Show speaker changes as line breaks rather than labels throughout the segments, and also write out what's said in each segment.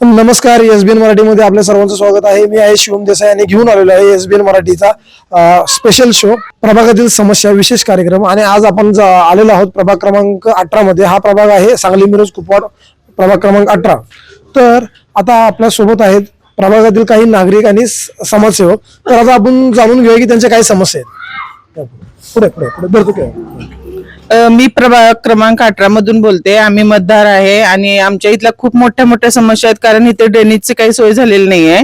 नमस्कार S B N मराठीमध्ये आपल्या सर्वांचं स्वागत आहे. मी आहे शिवम देसाई आणि घेऊन आलेलो आहे एस बी एन मराठीचा स्पेशल शो प्रभागातील समस्या विशेष कार्यक्रम. आणि आज आपण आलेलो आहोत प्रभाग क्रमांक अठरा मध्ये. हा प्रभाग आहे सांगली मिरज कुपवाड प्रभाग क्रमांक अठरा. तर आता आपल्यासोबत आहेत प्रभागातील काही नागरिक आणि स- समाजसेवक. तर आता आपण जाणून घेऊया की त्यांच्या काही समस्या आहेत. पुढे पुढे पुढे धरतो काय?
मी प्रभाग क्रमांक अठरा मधून बोलते. आम्ही मतदार आहे आणि आमच्या इथल्या खूप मोठ्या मोठ्या समस्या आहेत कारण इथे ड्रेनेजची काही सोय झालेली नाहीये.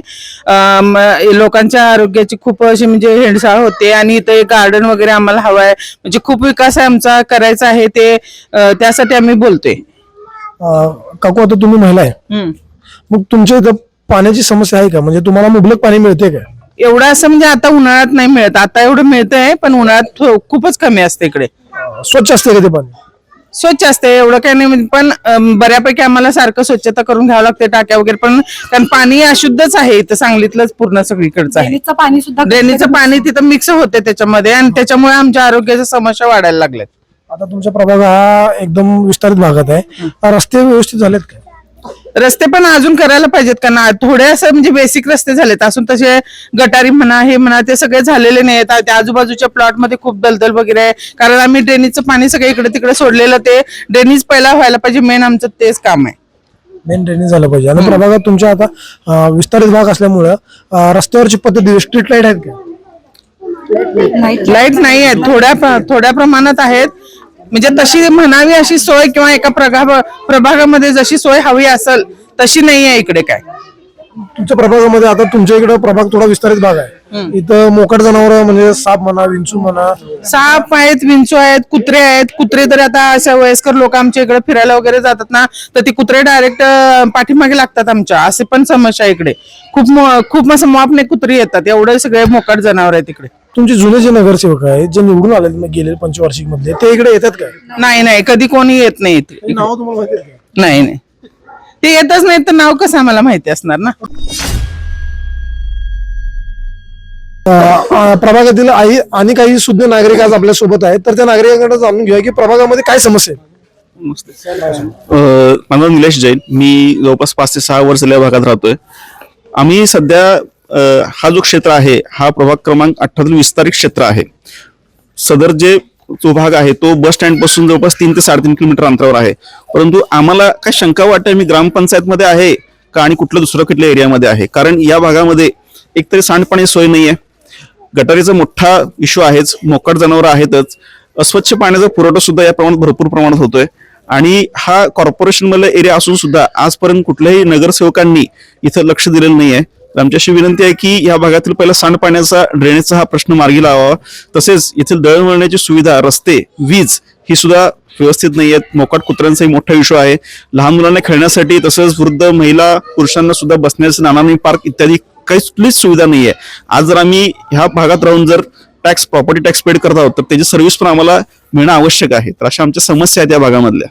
अ, म- लोकांच्या आरोग्याची खूप अशी म्हणजे हेळसाळ होते आणि इथे गार्डन वगैरे आम्हाला हवं आहे म्हणजे खूप विकास आहे आमचा करायचा आहे ते त्यासाठी आम्ही बोलतोय.
काकू आता तुम्ही महिला आहे. मग तुमच्या इथं पाण्याची समस्या आहे का? म्हणजे तुम्हाला मुबलक पाणी मिळते का?
एवढं असं म्हणजे आता उन्हाळ्यात नाही मिळत. आता एवढं मिळतंय पण उन्हाळ्यात खूपच कमी असते इकडे.
स्वच्छ असते का ते पाणी?
स्वच्छ असते एवढं काही नाही. म्हणजे पण अम, बऱ्यापैकी आम्हाला सारखं स्वच्छता करून घ्यावं लागते टाक्या वगैरे. पण कारण पाणी अशुद्धच आहे इथं सांगलीतलंच पूर्ण सगळीकडचं आहे.
ड्रेनेजचं पाणी सुद्धा
ड्रेनेजचं पाणी तिथं मिक्स होते त्याच्यामध्ये आणि त्याच्यामुळे आमच्या आरोग्याच्या समस्या वाढायला लागल्यात.
आता तुमचा प्रभाग हा एकदम विस्तारित भागात आहे. रस्ते व्यवस्थित झालेत का?
रस्ते पण अजून करायला पाहिजेत का? ना थोडे असं म्हणजे बेसिक रस्ते झालेत. असून तसे गटारी म्हणा हे म्हणा ते सगळे झालेले नाहीत त्या आजूबाजूच्या प्लॉटमध्ये खूप दलदल वगैरे आहे. कारण आम्ही ड्रेनेजचं पाणी सगळं इकडे तिकडे सोडलेलं ते ड्रेनेज पहिला व्हायला पाहिजे. मेन आमचं तेच काम आहे.
मेन ड्रेनेज झालं पाहिजे. आणि प्रभागात तुमच्या आता अं, विस्तारित भाग असल्यामुळं अं, रस्त्यावरची पद्धती स्ट्रीट लाइट आहेत का?
लाइट नाही. आहेत थोड्या प्र- थोड्या प्रमाणात आहेत. म्हणजे तशी म्हणावी अशी सोय किंवा एका प्रभाग प्रभागामध्ये जशी सोय हवी असेल तशी नाही आहे इकडे काय.
तुमच्या प्रभागामध्ये आता तुमच्या इकडे प्रभाग थोडा विस्तारित भाग आहे. इथं मोकट जनावर म्हणजे साप म्हणा विंचू म्हणा.
साप आहेत विंचू आहेत कुत्रे आहेत. कुत्रे तर आता अशा वयस्कर लोक आमच्या इकडे फिरायला वगैरे जातात ना तर ती कुत्रे डायरेक्ट पाठीमागे लागतात आमच्या. असे पण समस्या इकडे. खूप खूप असं मापने कुत्री येतात. एवढे सगळे मोकाट जनावर आहेत इकडे.
तुमचे जुने जे नगरसेवक आहेत जे निवडून आले मग गेले पंचवार्षिक मधले ते इकडे येतात का?
नाही नाही कधी कोणी येत नाही इथे.
नाव तुम्हाला माहिती आहे का?
नाही नाही. ते येतच नाही तर नाव कसं आम्हाला माहिती असणार ना?
अं, अं, प्रभागातील आई आणि काही शुद्ध नागरिक आज आपल्यासोबत आहेत तर त्या नागरिकांकडे जाणून घेऊया की प्रभागामध्ये काय समस्या आहे
अ, माझं नाव निलेश जैन. मी जवळपास पाच ते सहा वर्ष या भागात राहतोय. आम्ही सध्या हा जो क्षेत्र आहे हा प्रभाग क्रमांक अठरातील विस्तारित क्षेत्र आहे. सदर जे जो भाग आहे तो बस स्टँडपासून जवळपास तीन ते साडेतीन किलोमीटर अंतरावर आहे. परंतु आम्हाला काय शंका वाटते मी ग्रामपंचायत मध्ये आहे का आणि कुठलं दुसरं कुठल्या एरियामध्ये आहे? कारण या भागामध्ये एकतरी सांडपाणी सोय नाहीये. गटारीचा मोठा इश्यू आहेच मोकाट जनावर आहेतच. अस्वच्छ पाण्याचा पुरवठा सुद्धा या प्रमाणात भरपूर प्रमाणात होतोय. आणि हा कॉर्पोरेशन मधला एरिया असून सुद्धा आजपर्यंत कुठल्याही नगरसेवकांनी इथं लक्ष दिलेलं नाहीये. तर आमच्याशी विनंती आहे की या भागातील पहिला सांडपाण्याचा ड्रेनेजचा हा प्रश्न मार्गी लावावा. तसेच येथील दळणवळण्याची सुविधा रस्ते वीज ही सुद्धा व्यवस्थित नाही आहेत. मोकाट कुत्र्यांचाही मोठा इशू आहे. लहान मुलांना खेळण्यासाठी तसंच वृद्ध महिला पुरुषांना सुद्धा बसण्याचं नानानी पार्क इत्यादी काहीच सुविधा नाही आहे. आज जर आम्ही ह्या भागात राहून जर टॅक्स प्रॉपर्टी टॅक्स पेड करत आहोत तर त्याची सर्व्हिस पण आम्हाला मिळणं आवश्यक आहे. तर अशा आमच्या समस्या आहेत या भागामधल्या.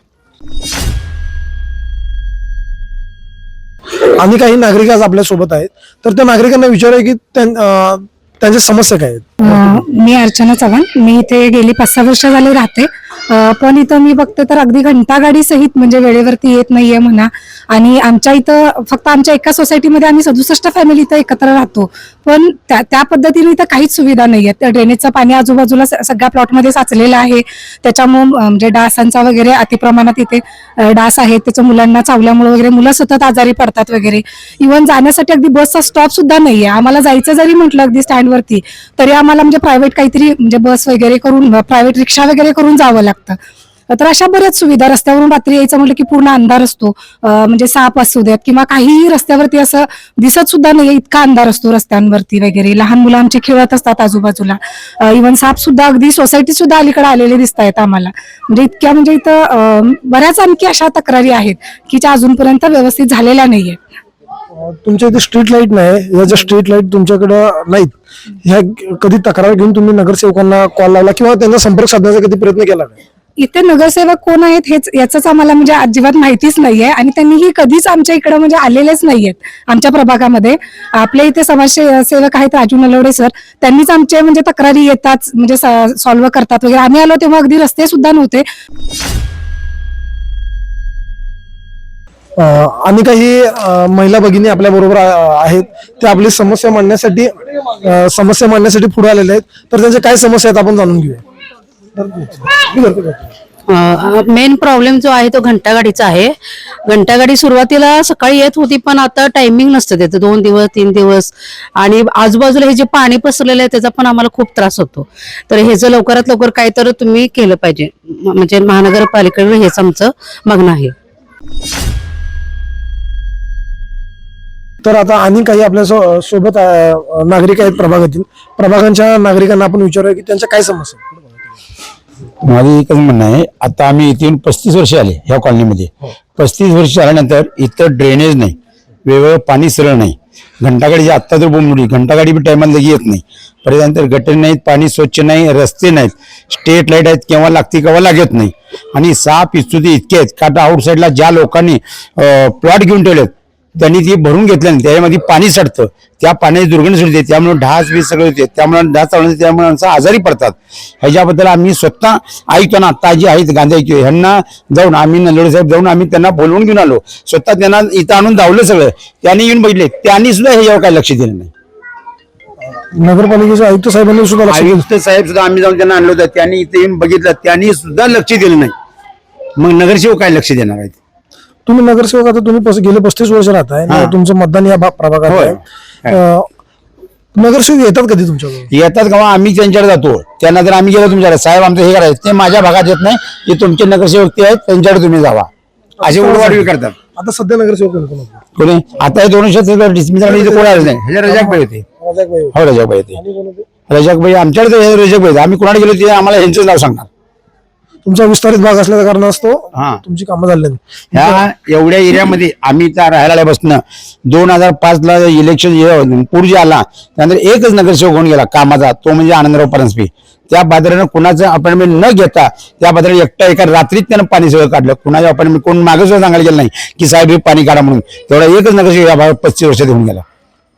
आणि काही नागरिक आज आपल्यासोबत आहेत. तर त्या नागरिकांना विचारूया की त्यां- त्यांच्या समस्या काय आहेत?
मी अर्चना चव्हाण. मी इथे गेली पाच सहा वर्ष झाले राहते. पण इथं मी बघते तर अगदी घंटागाडी सहित म्हणजे वेळेवरती येत नाहीये म्हणा. आणि आमच्या इथं फक्त आमच्या एका सोसायटीमध्ये आम्ही सदुसष्ट फॅमिली इथं एकत्र राहतो. पण त्या त्या पद्धतीने इथं काहीच सुविधा नाहीये. त्या ड्रेनेजचं पाणी आजूबाजूला स- सगळ्या प्लॉटमध्ये साचलेलं आहे. त्याच्यामुळे म्हणजे डासांचा वगैरे अतिप्रमाणात इथे डास आहेत. त्याच्या मुलांना चावल्यामुळे वगैरे मुलं सतत आजारी पडतात वगैरे. इव्हन जाण्यासाठी अगदी बसचा स्टॉप सुद्धा नाहीये. आम्हाला जायचं जरी म्हटलं अगदी वरती. तरी आम्हाला म्हणजे प्रायव्हेट काहीतरी म्हणजे बस वगैरे करून प्रायव्हेट रिक्षा वगैरे करून जावं लागतं. तर अशा बऱ्याच सुविधा रस्त्यावरून रात्री यायचं म्हटलं की पूर्ण अंधार असतो. म्हणजे साप असू द्यात किंवा काहीही रस्त्यावरती असं दिसत सुद्धा नाही इतका अंधार असतो रस्त्यांवरती वगैरे. लहान मुलं आमचे खेळत असतात आजूबाजूला. इव्हन साप सुद्धा अगदी सोसायटी सुद्धा अलीकडे आलेले दिसत आहेत आम्हाला. म्हणजे इतक्या म्हणजे इथं बऱ्याच आणखी अशा तक्रारी आहेत की ज्या अजूनपर्यंत व्यवस्थित झालेल्या नाहीये
तुमच्या इथे स्ट्रीट लाइट नाही. या ज्या स्ट्रीट लाइट तुमच्याकडे नाहीत ह्या कधी तक्रार घेऊन तुम्ही नगरसेवकांना कॉल लावला किंवा त्यांना संपर्क साधण्याचा कधी प्रयत्न केला
इथे नगरसेवक कोण आहेत हेच याच आम्हाला म्हणजे अजिबात माहितीच नाहीये आणि त्यांनीही कधीच आमच्या इकडे म्हणजे आलेलेच नाहीयेत आमच्या प्रभागामध्ये. आपल्या इथे समाजसेवक आहेत राजू नलवडे सर. त्यांनीच आमचे म्हणजे तक्रारी येतात म्हणजे सॉल्व्ह करतात वगैरे. आम्ही आलो तेव्हा अगदी रस्ते सुद्धा नव्हते.
आणि काही महिला भगिनी आपल्या बरोबर आहेत. त्या आपली समस्या मांडण्यासाठी समस्या मांडण्यासाठी पुढे आलेल्या आहेत. तर त्यांच्या काय समस्या आहेत आपण जाणून घेऊया.
मेन प्रॉब्लेम जो आहे तो घंटागाडीचा आहे. घंटागाडी सुरुवातीला सकाळी येत होती पण आता टायमिंग नसतं त्याचं. दोन दिवस तीन दिवस. आणि आजूबाजूला हे जे पाणी पसरलेलं आहे त्याचा पण आम्हाला खूप त्रास होतो. तर ह्याचं लवकरात लवकर काय तर तुम्ही केलं पाहिजे. म्हणजे महानगरपालिकेकडे हेच आमचं मागणं आहे.
तर आता आणि काही आपल्या सो- सोबत नागरिक आहेत प्रभागातील. प्रभागांच्या नागरिकांना आपण विचारूया की त्यांच्या काय समस्या.
माझं एकच म्हणणं आहे आता आम्ही इथे पस्तीस वर्ष आले ह्या कॉलनीमध्ये. पस्तीस वर्ष आल्यानंतर इथं ड्रेनेज नाही वेगवेगळं पाणी सरळ नाही. घंटागाडीची आत्ता तर बोंबली घंटागाडी बी टायमाला येत नाही. त्यानंतर गटर नाहीत पाणी स्वच्छ नाही रस्ते नाहीत. स्ट्रीट लाइट आहेत केव्हा लागते केव्हा लागत नाही. आणि साप इस्तुती इतके आहेत का आता आउटसाईडला ज्या लोकांनी प्लॉट घेऊन ठेवलेत त्यांनी ती भरून घेतल्या नाही त्याच्यामध्ये पाणी सडतं. त्या पाण्याची दुर्गंध सुटते त्यामुळे ढास बी सगळे होते त्यामुळे ढास चालवते त्यामुळे माणसं आजारी पडतात. ह्याच्याबद्दल आम्ही स्वतः ऐकतो ना आता जी आहेत गांधी ह्यांना जाऊन आम्ही नलोडे साहेब जाऊन आम्ही त्यांना बोलवून घेऊन आलो. स्वतः त्यांना इथं आणून धावलं सगळं. त्यांनी येऊन बघितले त्यांनी सुद्धा ह्याच्यावर काय लक्ष दिलं नाही.
नगरपालिकेचे आयुक्त साहेबांनी सुद्धा.
आयुक्त साहेब सुद्धा आम्ही जाऊन त्यांना आणलं होतं त्यांनी इथे येऊन बघितलं त्यांनी सुद्धा लक्ष दिलं नाही. मग नगरसेवक काय लक्ष देणार आहेत?
तुम्ही नगरसेवक आता तुम्ही पस- गेले पस्तीस वर्ष राहताय
हा.
तुमचं मतदान या भा- प्रभागात
होय.
आहे अं, नगरसेवक येतात कधी तुमच्याकडे
येतात का आम्ही त्यांच्याकडे जातो त्यांना जर आम्ही गेलो तुमच्याकडे साहेब आमचं हे करायचं ते माझ्या भागात येत नाही ते तुमचे नगरसेवक ते आहेत त्यांच्याकडे तुम्ही जावा असे उडवाडवी करतात
आता सध्या नगरसेवक कोण कोण?
कोणी आता हे दोनशे डिस्मिस कोण आलं नाही ह्याच्या रजाकबाई होते
राजाभाई होते.
हो रजाकबाई होते
आणि कोण?
रजाकबाई आमच्याकडे तर हे रजाकबाई. आम्ही कोणाला गेलो ते आम्हाला ह्यांचंच नाव सांगणार
तुमचा विस्तारित भाग असल्याच्या कारणास्तव
हा.
तुमची कामं झाली नाहीत.
ह्या एवढ्या एरियामध्ये आम्ही त्या राहायला बसणं दोन हजार पाच ला इलेक्शन जे आला त्यानंतर एकच नगरसेवक होऊन गेला कामाचा तो म्हणजे आनंदराव परांजपे. त्या बाजारानं कुणाचं अपॉइंटमेंट न घेता त्या बाजारात एकटा एका रात्रीत त्यानं पाणी सगळं काढलं. कुणाचं अपॉइंटमेंट कोण मागे सुद्धा सांगायला गेलं नाही की साहेब हे पाणी काढा म्हणून. तेवढा एकच नगरसेवक या भागात पस्तीस वर्षात होऊन गेला.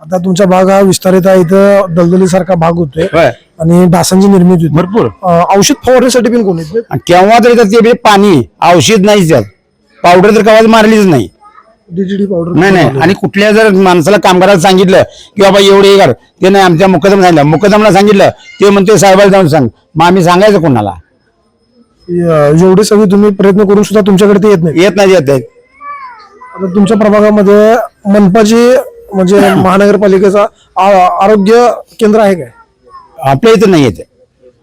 आता तुमचा भाग हा विस्तारित आहे इथं दलदली सारखा भाग होतोय.
होय.
आणि डासांची निर्मिती होते.
भरपूर.
अं, औषध फवारणीसाठी पण कोण
आणि केव्हा तरी तर ते बी पाणी औषध नाहीच त्यात. पावडर तर कवाच मारलीच नाही.
डीजीडी पावडर
नाही नाही. आणि कुठल्या जर माणसाला कामगाराला सांगितलं की बाबा एवढे हे कर ते नाही आमच्या मुकदम सांगितलं. मुकदमला सांगितलं ते म्हणते साहेबाला जाऊन सांग. मग आम्ही सांगायचं कोणाला?
अं, एवढे सगळे तुम्ही प्रयत्न करून सुद्धा तुमच्याकडे ते येत नाही.
येत नाही येत
आता तुमच्या प्रभागामध्ये मनपाची म्हणजे महानगरपालिकेचा आ- आरोग्य केंद्र आहे काय?
आपल्या इथं नाही येत.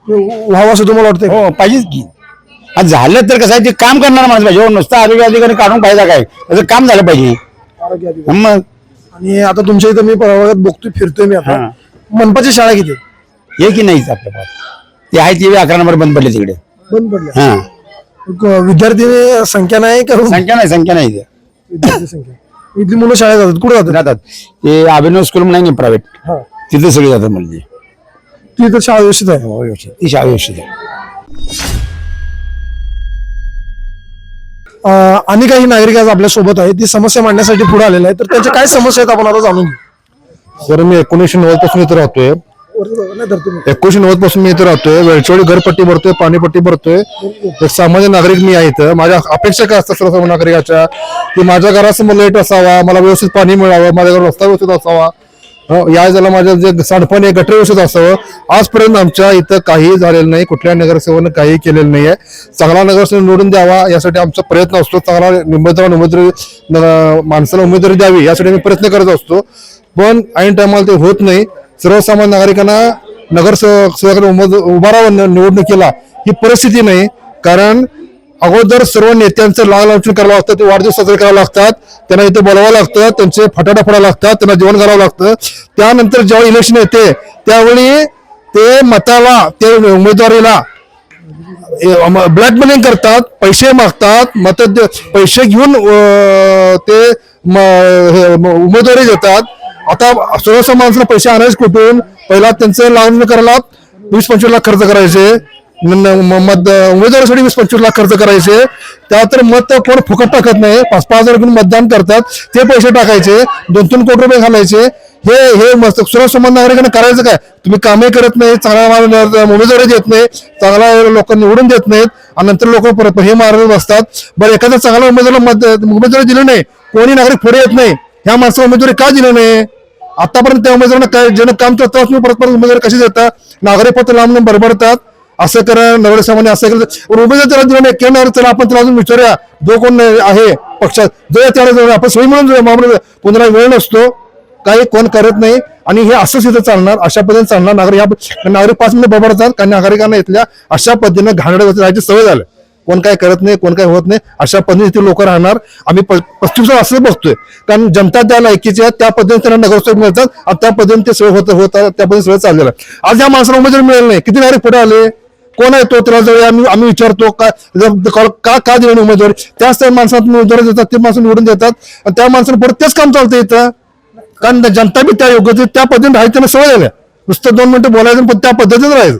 व्हावं असं तुम्हाला वाटतंय?
हो पाहिजेच की. आज झालं तर कसं आहे ते काम करणार माणूस पाहिजे. हो नुसतं आरोग्य अधिकारी काढून पाहिजे काय? त्याचं काम झालं पाहिजे.
आरोग्य अधिकारी.
मग?
आणि आता तुमच्या इथं मी प्रभागात बघतोय फिरतोय मी आता.
हा.
मनपाची शाळा किती? आहेत?
हे की नाहीच आपल्या पास? ते आहे ते बी अकरा नंबर बंद पडले तिकडे.
बंद पडल्या
हा.
क- विद्यार्थी संख्या नाही का?
संख्या नाही संख्या नाही
विद्यार्थी संख्या. इथली मुलं शाळेत जातात. कुठे जातात?
जातात. ते अभिनव स्कूल म्हणून प्रायव्हेट.
हा.
तिथे सगळे जातात म्हणजे
ती तर शाळा व्यवस्थित आहे.
हो ती शाळा व्यवस्थित आहे.
अं, आणि काही नागरिक आज आपल्यासोबत आहेत. ती समस्या मांडण्यासाठी पुढे आलेले आहेत. तर त्यांच्या काय समस्या आहेत आपण आता जाणून घेऊ.
सर मी एकोणीसशे नव्वदपासून इथे राहतोय. एकोणीशे नव्वदपासून मी इथे राहतोय. वेळचोळी घरपट्टी भरतोय पाणीपट्टी भरतोय. एक सामान्य नागरिक मी आहे इथं. माझ्या अपेक्षा काय असतात सर्वसामान्य नागरिकाच्या? की माझ्या घरासमोर लाइट असावा मला व्यवस्थित पाणी मिळावं माझ्या घरात रस्ता व्यवस्थित असावा. या ज्याला माझं जे सांडपाणी आहे गटर व्यवस्थित असावं. आजपर्यंत आमच्या इथं काही झालेलं नाही कुठल्या नगरसेवकानं काही केलेलं नाही आहे चांगला नगरसेवक निवडून द्यावा यासाठी आमचा प्रयत्न असतो. चांगला उमेदवार उमेदवारी माणसाला उमेदवारी द्यावी यासाठी आम्ही प्रयत्न करत असतो. पण ऐन टायमाला ते होत नाही. सर्वसामान्य नागरिकांना नगरसेवक सेवकांना उमेद उभा निवडणुकीला ही परिस्थिती नाही कारण अगोदर सर्व नेत्यांचं लाल लांछन करावं लागतं ते वाढदिवस साजरे करावं लागतात त्यांना इथे बोलावं लागतं त्यांचे फटाटा फोडावं लागतात त्यांना जेवण करावं लागतं. त्यानंतर जेव्हा इलेक्शन येते त्यावेळी ते मताला ते उमेदवारीला ब्लॅकमेलिंग करतात पैसे मागतात मत पैसे घेऊन ते हे, उमेदवारी देतात. आता सर्वसामान्य माणसाला पैसे आणायचे कुठून? पहिला त्यांचं लावून करायला वीस पंचवीस लाख खर्च करायचे. म- मत उमेदवारीसाठी वीस पंचवीस लाख खर्च करायचे. त्यानंतर मत कोण फुकट टाकत नाही. पाच पाच हजार मतदान करतात. ते पैसे टाकायचे. दोन तीन कोटी रुपये घालायचे. हे हे मस्त सर्वसामान्य नागरिकांना करायचं काय? तुम्ही कामे करत नाही चांगला उमेदवारी देत नाही चांगला लोक निवडून देत नाहीत आणि नंतर लोक परत हे मारत बसतात. बरं एखाद्या चांगला उमेदवार मत उमेदवारी दिली नाही कोणी नागरिक पुढे येत नाही. ह्या माणसाला उमेदवारी का दिलं नाही? आतापर्यंत त्या उमेदवारांना काय ज्यानं काम करतात तुम्ही परत परत उमेदवारी कशी देतात नागरिक फक्त लांब बडबडतात असं करा नगरसेवाने असं केलं उमेदवार त्याला दिलं नाही केलं चला आपण त्याला अजून विचारूया जो कोण आहे पक्षात जो त्याला जाऊया आपण सोयी म्हणून जाऊया मामूल पुन्हा वेळ नसतो काही कोण करत नाही. आणि हे असंच इथं चालणार अशा पद्धतीने चालणार. नागरिक या नागरिक पाच मिनिटं बबडतात कारण नागरिकांना इथल्या अशा पद्धतीने घाणड्या राहायची सवय झाली. कोण काय करत नाही कोण काय होत नाही अशा पद्धतीने लोक राहणार. आम्ही प- पस्तीस असं बघतोय कारण जनता त्या लायकीची आहे त्या पद्धतीने त्यांना नगरसेवक मिळतात आणि त्या पद्धतीने ते सगळं होत होतात त्या पद्धतीने सगळं चाललेलं आहे. आज या माणसाला उमेदवारी मिळेल नाही. किती नागरिक पुढे आले? कोण आहे तो? त्याला जवळ आम्ही आम्ही विचारतो का का का दिली नाही उमेदवारी? त्याच त्या माणसाला उमेदवारी देतात ते माणसं निवडून देतात आणि त्या माणसाला पुढे तेच काम चालतं इथं. कारण जनता बी त्या योग्य त्या पद्धतीने राहायचं सवय झाल्या नुसतं दोन मिनिटं बोलायचं पण त्या पद्धतीने राहायचं.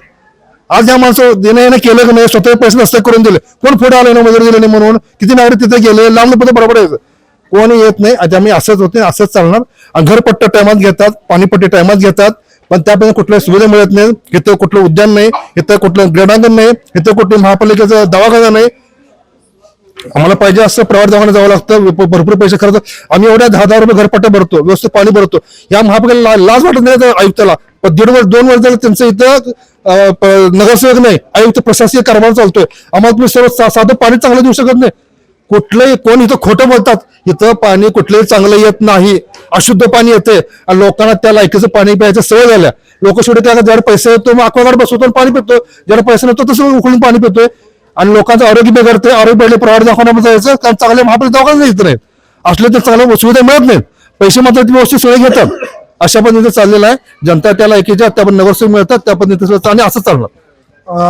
आज या माणसं देणं येणं केलं की नाही स्वतः पैसे नसते करून दिले. कोण पुढे आले ना मजुरी दिले नाही म्हणून? किती नागरिक तिथे गेले? लांब पद बरोबर यायचं कोणी येत नाही. आता आम्ही असंच होते असंच चालणार. आणि घरपट्टा टायमात घेतात पाणीपट्टी टायमात घेतात पण त्यापैकी कुठल्या सुविधा मिळत नाही. इथं कुठलं उद्यान नाही इथं कुठलं क्रीडांगण नाही इथं कुठलं महापालिकेचा दवाखाना नाही. आम्हाला पाहिजे असं प्रवास दवाखाना जावं लागतं. भरपूर पैसे खर्च. आम्ही एवढ्या दहा दहा रुपये घरपट्टा भरतो व्यवस्थित पाणी भरतो. या महापालिकेला लाज वाटत नाही आयुक्ताला. पण दीड वर्ष दोन वर्ष झालं त्यांचं इथं नगरसेवक नाही. आयुक्त प्रशासकीय कारभार चालतोय. आम्हाला तुम्ही सर्व साधं पाणी चांगलं देऊ शकत नाही. कुठलंही कोण इथं खोटं बोलतात? इथं पाणी कुठलंही चांगलं येत नाही. अशुद्ध पाणी येते आणि लोकांना त्या लायकीचं पाणी प्यायचं सवय झाल्या. लोक शेवटी त्या ज्याला पैसे येतो मग अक्वागार्ड बसवतो आणि पाणी पितो ज्याला पैसे नसतो तसं उकळून पाणी पितोय. आणि लोकांचं आरोग्य बिघडते आरोग्य बिघडले प्रायव्हेट दवाखान्यामध्ये जायचं. कारण चांगले महापालिका दवाखाने येत नाहीत. असले तर चांगल्या सुविधा मिळत नाहीत. पैसे मात्र ती व्यवस्थित सोय घेतात. अशा पद्धतीने चाललेलं आहे. जनता त्या लायकीच्या त्या पण नगरसेवक मिळतात त्या पद्धतीने सगळं आणि असं चालणार.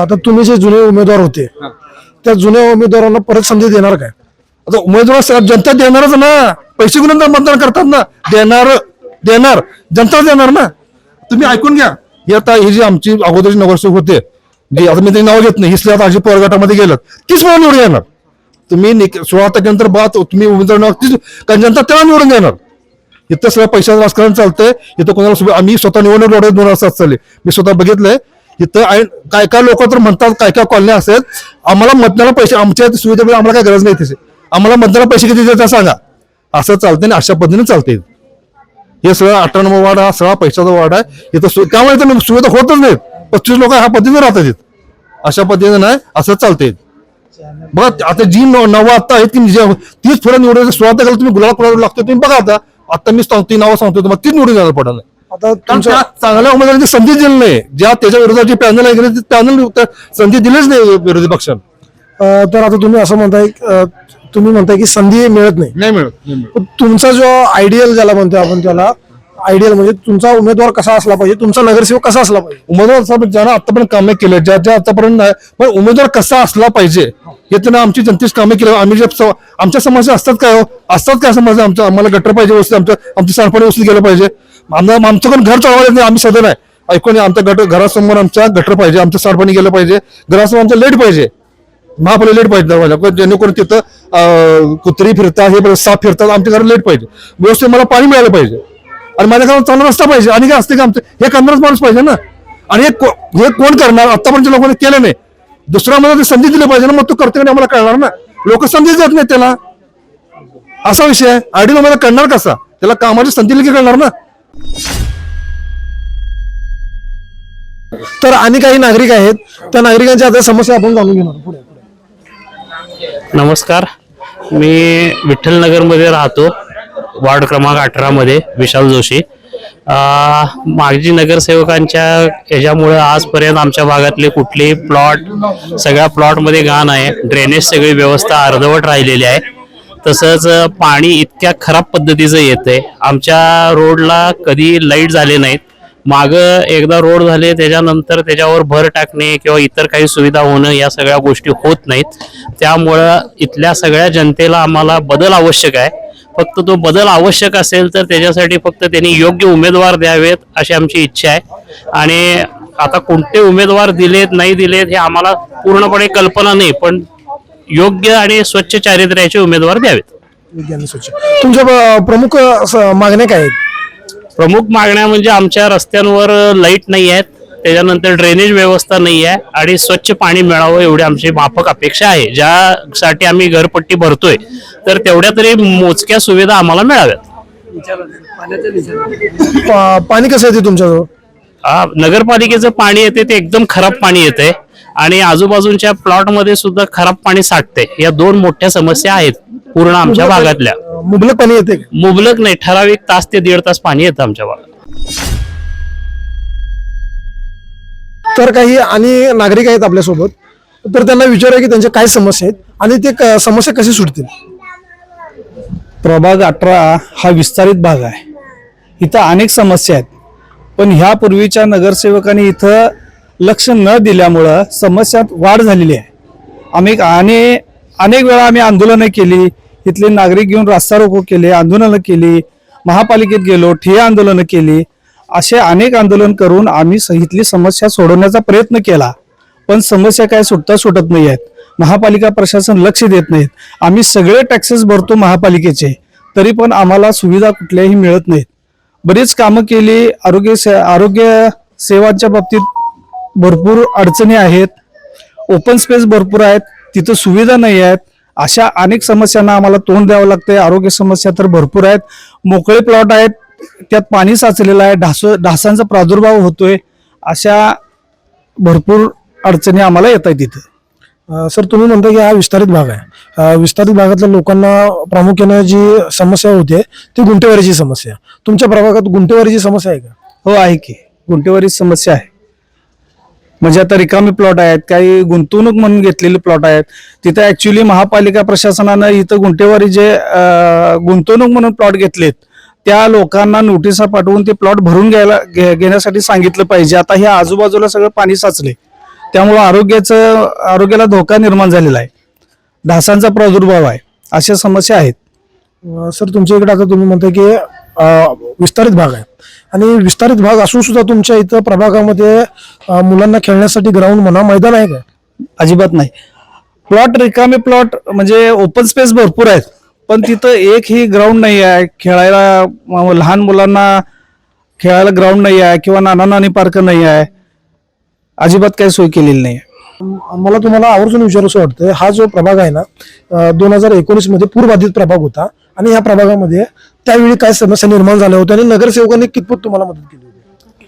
आता तुम्ही जे जुने उमेदवार होते त्या जुन्या उमेदवारांना परत संधी देणार काय?
आता उमेदवार जनता देणारच ना. पैसे घेऊन मतदान करतात ना. देणार देणार. जनता देणार ना. तुम्ही ऐकून घ्या. ही आता ही जी आमची अगोदरची नगरसेवक होते जी आता मी ते नाव घेत नाही हिसले आता अशी गटामध्ये गेलं तीच मला निवडून येणार. तुम्ही सोळा टक्क्यानंतर बात तुम्ही उमेदवार तीच कारण जनता तेव्हा निवडून देणार. इथं सगळं पैशाचं राजकारण चालतंय. इथं कोणाला आम्ही स्वतः निवडणूक लढवत दोन हजार सात साली मी स्वतः बघितलंय. इथं काय काय लोक तर म्हणतात काय काय कॉलन्या असेल आम्हाला मतदानाला पैसे आमच्या इथे सुविधा आम्हाला काय गरज नाही तिथे. आम्हाला मतदानाला पैसे किती देतात सांगा. असं चालतंय आणि अशा पद्धतीने चालते हे सगळं अठरा नंबर वार्ड हा सगळा पैशाचा वार्ड आहे. इथं सु- त्यामुळे इथं सुविधा होतच नाहीत. पस्तीस लोक ह्या पद्धतीने राहतात इथं. अशा पद्धतीने नाही असं चालते बघा आता जी नव नवं आता आहेत की तीच पुढे निवडून सुरुवात तारखेला तुम्ही गुलाब फुला लागतो तुम्ही बघा आता. आता मी सांगतो ती नावं सांगतो तुम्हाला तीच निवडून जाणार पडणार
आता तुमच्या
चांगल्या उमेदवारांची संधी दिली नाही. ज्या त्याच्या विरोधात जी पॅनल आहे पॅनल संधी दिलीच नाही विरोधी पक्षांना.
तर आता तुम्ही असं म्हणताय तुम्ही म्हणताय की संधी मिळत नाही.
नाही मिळत
पण तुमचा जो आयडियल ज्याला म्हणतो आपण त्याला आयडियल म्हणजे तुमचा उमेदवार कसा असला पाहिजे तुमचा नगरसेवक कसा असला पाहिजे?
उमेदवार साहेब ज्यांना आतापर्यंत कामे केले ज्या ज्या आतापर्यंत नाही पण उमेदवार कसा असला पाहिजे हे त्यांना आमची जनतेच कामे केली. आम्ही जे स- आमच्या समस्या असतात काय हो? असतात काय समस्या? आमच्या आम्हाला गटर पाहिजे व्यवस्थित आमचं आमची सांडपाणी व्यवस्थित गेलं पाहिजे. आमचं आमचं पण घर चालवायला नाही आम्ही सदन आहे ऐकून आमच्या गटर घरासमोर आमच्या गटर पाहिजे आमचं सांडपाणी गेलं पाहिजे. घरासमोर आमचं लेट पाहिजे. महापालिका लेट पाहिजे दरवाजा. जेणेकरून तिथं अं, कुत्री फिरतात हे बरं, साप फिरतात आमच्या घरात लेट पाहिजे. व्यवस्थित मला पाणी मिळालं पाहिजे. आणि माझ्या घरात चांगला रस्ता पाहिजे. आणि काय असते का आमचं? हे करणारच माणूस पाहिजे ना. आणि हे हे कोण करणार? आतापर्यंत लोकांनी केलं नाही. दुसरा मला ते संधी दिली पाहिजे ना मग तो करतो का आम्हाला कळणार ना. लोक संधी देत नाही त्याला. असा विषय आहे. आयडी मला कळणार कसा? त्याला कामाची संधी की कळणार ना.
तर आणि काही नागरिक आहेत. त्या नागरिकांच्या आता समस्या आपण जाणून घेणार पुढे.
नमस्कार. मी विठ्ठलनगरमध्ये राहतो. वार्ड क्रमांक अठरामध्ये विशाल जोशी. माजी नगरसेवकांच्या ह्याच्यामुळं आजपर्यंत आमच्या भागातले कुठलेही प्लॉट सगळ्या प्लॉटमध्ये घाण आहे. ड्रेनेज सगळी व्यवस्था अर्धवट राहिलेली आहे. तसंच पाणी इतक्या खराब पद्धतीचं येतंय. आमच्या रोडला कधी लाइट झाले नाहीत. मागं एकदा रोड झाले त्याच्यानंतर त्याच्यावर भर टाकणे किंवा इतर काही सुविधा होणं या सगळ्या गोष्टी होत नाहीत. त्यामुळं इथल्या सगळ्या जनतेला आम्हाला बदल आवश्यक आहे. फक्त तो बदल आवश्यक असेल तर त्याच्यासाठी फक्त त्यांनी योग्य उमेदवार द्यावेत अशी आमची इच्छा आहे. आणि आता कोणते उमेदवार दिलेत नाही दिलेत हे आम्हाला पूर्णपणे कल्पना नाही पण योग्य आणि स्वच्छ चारित्र्याचे उमेदवार द्यावेत.
विज्ञान स्वच्छ. तुमच्या प्रमुख मागण्या काय आहेत?
प्रमुख मागण्या म्हणजे आमच्या रस्त्यांवर लाइट नाही आहेत. त्याच्यानंतर ड्रेनेज व्यवस्था नाही आहे आणि स्वच्छ पाणी मिळावं एवढी आमची माफक अपेक्षा आहे. ज्यासाठी आम्ही घरपट्टी भरतोय तर तेवढ्या तरी मोजक्या सुविधा आम्हाला मिळाव्यात.
पा- पाणी कसं येते तुमच्याजवळ?
हा, नगरपालिकेचं पाणी येते ते एकदम खराब पाणी येते आणि आजूबाजूच्या प्लॉटमध्ये सुद्धा खराब पाणी साठते. या दोन मोठ्या समस्या आहेत पूर्ण आमच्या भागातल्या.
अं, मुबलक पाणी येते का?
मुबलक नाही ठराविक तास ते दीड तास पाणी येतं आमच्या भागात.
तर काही आणि नागरिक आहेत आपल्यासोबत तर त्यांना विचारूया की त्यांच्या काय समस्या आहेत आणि ते क- समस्या कशी सुटतील?
प्रभाग अठरा हा विस्तारित भाग आहे. इथं अनेक समस्या आहेत. पण ह्यापूर्वीच्या नगरसेवकांनी इथं लक्ष न दिल्यामुळं समस्यात वाढ झालेली आहे. आम्ही आणि अनेक वेळा आम्ही आंदोलनं केली. इथले नागरिक घेऊन रास्ता रोको केले आंदोलनं केली. महापालिकेत गेलो ठिय्या आंदोलनं केली. असे अनेक आंदोलन करून आम्ही स- समस्या सोडवण्याचा प्रयत्न केला. पण समस्या काय सुटता सुटत नाही आहेत. महापालिका प्रशासन लक्ष देत नाहीत. आम्ही सगळे टॅक्सेस भरतो महापालिकेचे. तरी पण आम्हाला सुविधा कुठल्याही मिळत नाहीत. बरीच कामं केली. आरोग्य से आरोग्य सेवांच्या बाबतीत भरपूर अडचणी आहेत. ओपन स्पेस भरपूर आहेत. तिथं सुविधा नाही आहेत. अशा अनेक समस्यांना आम्हाला तोंड द्यावं लागतंय. आरोग्य समस्या तर भरपूर आहेत. मोकळे प्लॉट आहेत. त्यात पाणी साचलेलं आहे ढास ढासांचा प्रादुर्भाव होतोय अशा भरपूर अडचणी आम्हाला येत आहेत तिथं
सर तुम्ही म्हणता की हा विस्तारित भाग आहे. विस्तारित भागातल्या लोकांना प्रामुख्याने जी समस्या होते ती गुंठेवारीची समस्या तुमच्या प्रभागात गुंठेवारीची समस्या आहे का?
हो आहे की. गुंठेवारी समस्या आहे. म्हणजे आता रिकामी प्लॉट आहेत काही गुंतवणूक म्हणून घेतलेले प्लॉट आहेत. तिथं ऍक्च्युली महापालिका प्रशासनानं इथं गुंठेवारी जे गुंतवणूक म्हणून प्लॉट घेतलेत त्या लोकांना नोटिसा पाठवून ते प्लॉट भरून घ्यायला घेण्यासाठी सांगितलं पाहिजे. आता हे आजूबाजूला सगळं पाणी साचले त्यामुळं आरोग्याचं आरोग्याला धोका निर्माण झालेला आहे. ढासांचा प्रादुर्भाव आहे. अशा समस्या आहेत.
सर तुमच्या इकडे आता तुम्ही म्हणता की विस्तारित भाग आहे. आणि विस्तारित भाग असून सुद्धा तुमच्या इथं प्रभागामध्ये मुलांना खेळण्यासाठी ग्राउंड म्हणा मैदान आहे का?
अजिबात नाही. प्लॉट रिकामे प्लॉट म्हणजे ओपन स्पेस भरपूर आहेत. पण तिथं एकही ग्राउंड नाही आहे. खेळायला लहान मुलांना खेळायला ग्राउंड नाही आहे किंवा नाना नानी पार्क नाही आहे. अजिबात काही सोय केलेली नाही
मला तुम्हाला आवर्जून विचारूसं वाटतं हा जो प्रभाग आहे ना दोन हजार एकोणीसमध्ये पूरबाधित प्रभाग होता आणि या प्रभागामध्ये त्यावेळी काय समस्या निर्माण झाल्या होत्या आणि नगरसेवकांनी कितपत तुम्हाला मदत केली होती?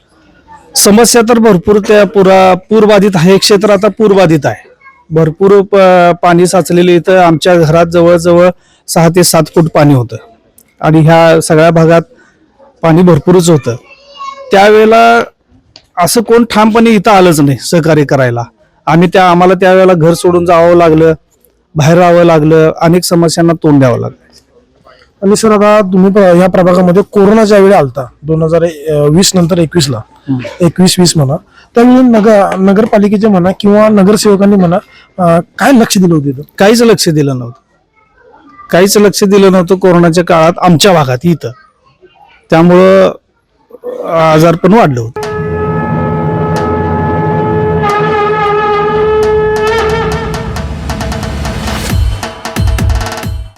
समस्या तर भरपूर त्या पुरा पूरबाधित आहे. हे क्षेत्र आता पूरबाधित आहे. भरपूर पाणी साचलेलं इथं आमच्या घरात जवळजवळ सहा ते सात फूट पाणी होतं. आणि ह्या सगळ्या भागात पाणी भरपूरच होतं. त्यावेळेला असं कोण ठामपणे इथं आलंच नाही सहकार्य करायला. आम्ही त्या आम्हाला त्यावेळेला घर सोडून जावं लागलं बाहेर राहावं लागलं अनेक समस्यांना तोंड द्यावं लागलं.
आणि सर आता तुम्ही या प्रभागामध्ये कोरोनाच्या वेळी आलता दोन हजार वीस नंतर एकवीस ला एकवीस वीस म्हणा त्यावेळी नगर नगरपालिकेचे म्हणा किंवा नगरसेवकांनी म्हणा काय लक्ष दिलं होतं?
काहीच लक्ष दिलं नव्हतं. काहीच लक्ष दिलं नव्हतं कोरोनाच्या काळात आमच्या भागात इथं. त्यामुळं आजार पण वाढलं होतं.